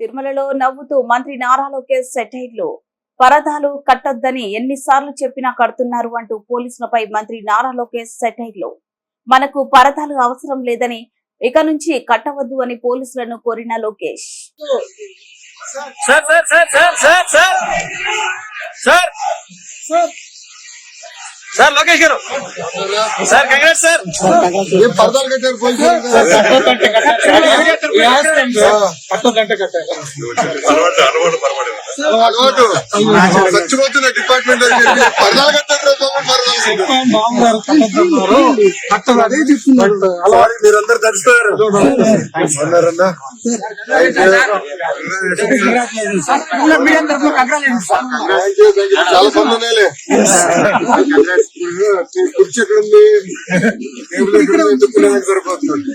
తిరుమలలో నవ్వుతూ మంత్రి నారా లోకేష్ సెటైర్లు. పరదాలు కట్టొద్దని ఎన్నిసార్లు చెప్పినా కడుతున్నారు అంటూ పోలీసులపై మంత్రి నారా లోకేష్ సెటైర్లు. మనకు పరదాలు అవసరం లేదని ఇక నుంచి కట్టవద్దు అని పోలీసులను కోరిన లోకేష్. సార్ లోకేష్ గారు. Sir Congress sir. పర్వాలేదు అలవాటు అలవాటు పర్వాలేదు. అలవాటు. డిపార్ట్మెంట్ బాబు గారు కట్టుకున్నారు కట్టదు అదే చెప్తున్నారు. అలా మీరందరూ సరిపోతుంది